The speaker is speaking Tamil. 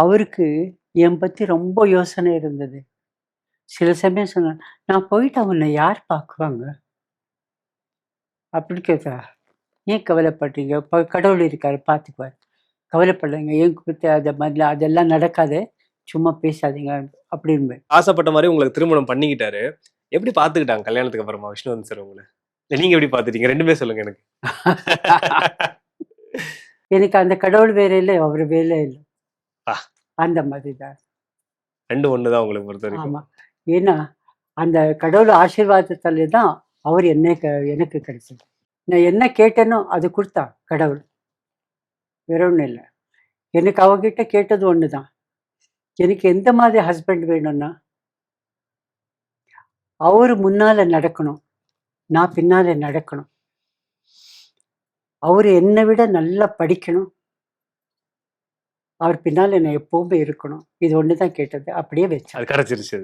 அவருக்கு என் பத்தி ரொம்ப யோசனை இருந்தது. சில சமயம் சொன்னார் நான் போயிட்டு அவனை யார் பார்க்குவாங்க? அப்படி கேட்டா ஏன் கவலைப்படுறீங்க? கடவுள் இருக்காரு பார்த்துக்குவார். கவலைப்படாதீங்க. ஏன் குறித்து அதை மாதிரி அதெல்லாம் நடக்காது. சும்மா பேசாதீங்க. அப்படின்னு. ஆசைப்பட்ட மாதிரி உங்களுக்கு திருமணம் பண்ணிக்கிட்டாரு. எப்படி பாத்துக்கிட்டாங்க கல்யாணத்துக்கு அப்புறமா? விஷ்ணுவந்த் சார் உங்களை? நீங்க எப்படி பாத்துட்டீங்க ரெண்டுமே சொல்லுங்க எனக்கு. எனக்கு அந்த கடவுள் வேற இல்லை அவர் வேலை இல்லை. அந்த மாதிரி தான் ரெண்டு ஒண்ணுதான் உங்களுக்கு பொறுத்த வரைக்கும் ஆமா. ஏன்னா அந்த கடவுள் ஆசீர்வாதத்தாலே தான் அவர் என்ன க- எனக்கு கிடைச்சது. நான் என்ன கேட்டேனோ அது கொடுத்தா கடவுள். வேற ஒன்றும் இல்லை. எனக்கு அவகிட்ட கேட்டது ஒன்று தான் எனக்கு எந்த மாதிரி ஹஸ்பண்ட் வேணும்னா அவர் முன்னால நடக்கணும். நான் பின்னால நடக்கணும். அவர் என்னை விட நல்லா படிக்கணும். அவர் பின்னால் என்னை எப்பவுமே இருக்கணும். இது ஒன்று தான் கேட்டது. அப்படியே வச்சு அது கிடைச்சிருச்சு